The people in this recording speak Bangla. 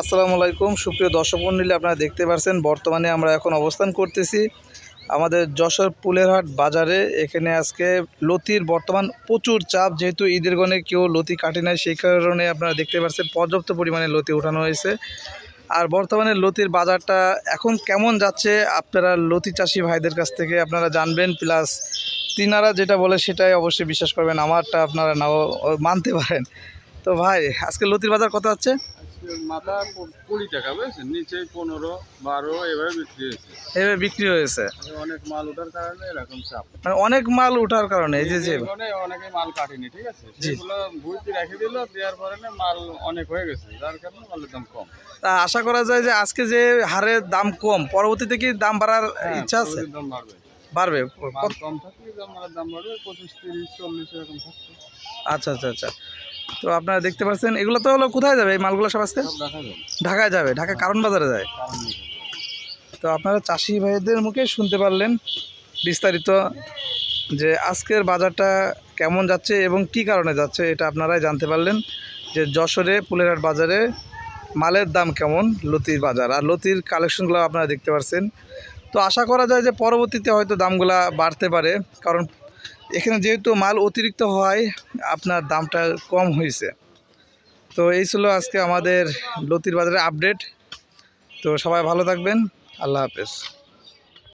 আসসালামু আলাইকুম। সুপ্রিয় দর্শক মণ্ডলী আপনারা দেখতে পাচ্ছেন বর্তমানে আমরা এখন অবস্থান করতেছি আমাদের যশোর পুলেরহাট বাজারে। এখানে আজকে লতির বর্তমান প্রচুর চাপ, যেহেতু ঈদের গণে কেউ লতি কাটে নাই, সেই কারণে আপনারা দেখতে পাচ্ছেন পর্যাপ্ত পরিমাণে লতি ওঠানো হয়েছে। আর বর্তমানে লতির বাজারটা এখন কেমন যাচ্ছে, আপনারা লতি চাষি ভাইদের কাছ থেকে আপনারা জানবেন, প্লাস তিনারা যেটা বলে সেটাই অবশ্যই বিশ্বাস করবেন, আমারটা আপনারা নাও, মানতে পারেন। তো ভাই, আজকে লতির বাজার কত হচ্ছে মাথা কুড়ি টাকা বুঝছেন? নিচে পনেরো বারো এভাবে বিক্রি হয়েছে। এভাবে বিক্রি হয়েছে? অনেক মাল ওঠার কারণে এরকম চাপ। মানে অনেক মাল ওঠার কারণে এই যে যে অনেকে মাল কাটেনি ঠিক আছে? জি। সেগুলো ভুইতে রেখে দিল দেওয়ার পরে মাল অনেক হয়ে গেছে। যার কারণে মালের দাম কম। তা আশা করা যায় যে আজকে যে হারে দাম কম পরবর্তীতে কি দাম বাড়ার ইচ্ছা আছে? দাম বাড়বে। বাড়বে। কম থাকলে দাম বাড়বে পঁচিশ তিরিশ চল্লিশ এরকম থাকছে আচ্ছা আচ্ছা আচ্ছা। তো আপনারা দেখতে পাচ্ছেন এগুলো তো হলো কোথায় যাবে এই মালগুলো সব আজকে? যাবে। ঢাকায় যাবে ঢাকা কারণ বাজারে যায়। তো আপনারা চাষি ভাইদের মুখে শুনতে পারলেন বিস্তারিত যে আজকের বাজারটা কেমন যাচ্ছে এবং কি কারণে যাচ্ছে এটা আপনারাই জানতে পারলেন যে যশোরে পুলেরহাট বাজারে মালের দাম কেমন লতির বাজার। আর লতির কালেকশনগুলো আপনারা দেখতে পাচ্ছেন তো আশা করা যায় যে পরবর্তীতে হয়তো দামগুলা বাড়তে পারে কারণ এখানে যেহেতু মাল অতিরিক্ত হয়, আপনার দামটা কম হয়েছে। তো এই ছিল আজকে আমাদের লতির বাজারে আপডেট তো সবাই ভালো থাকবেন। আল্লাহ হাফেজ।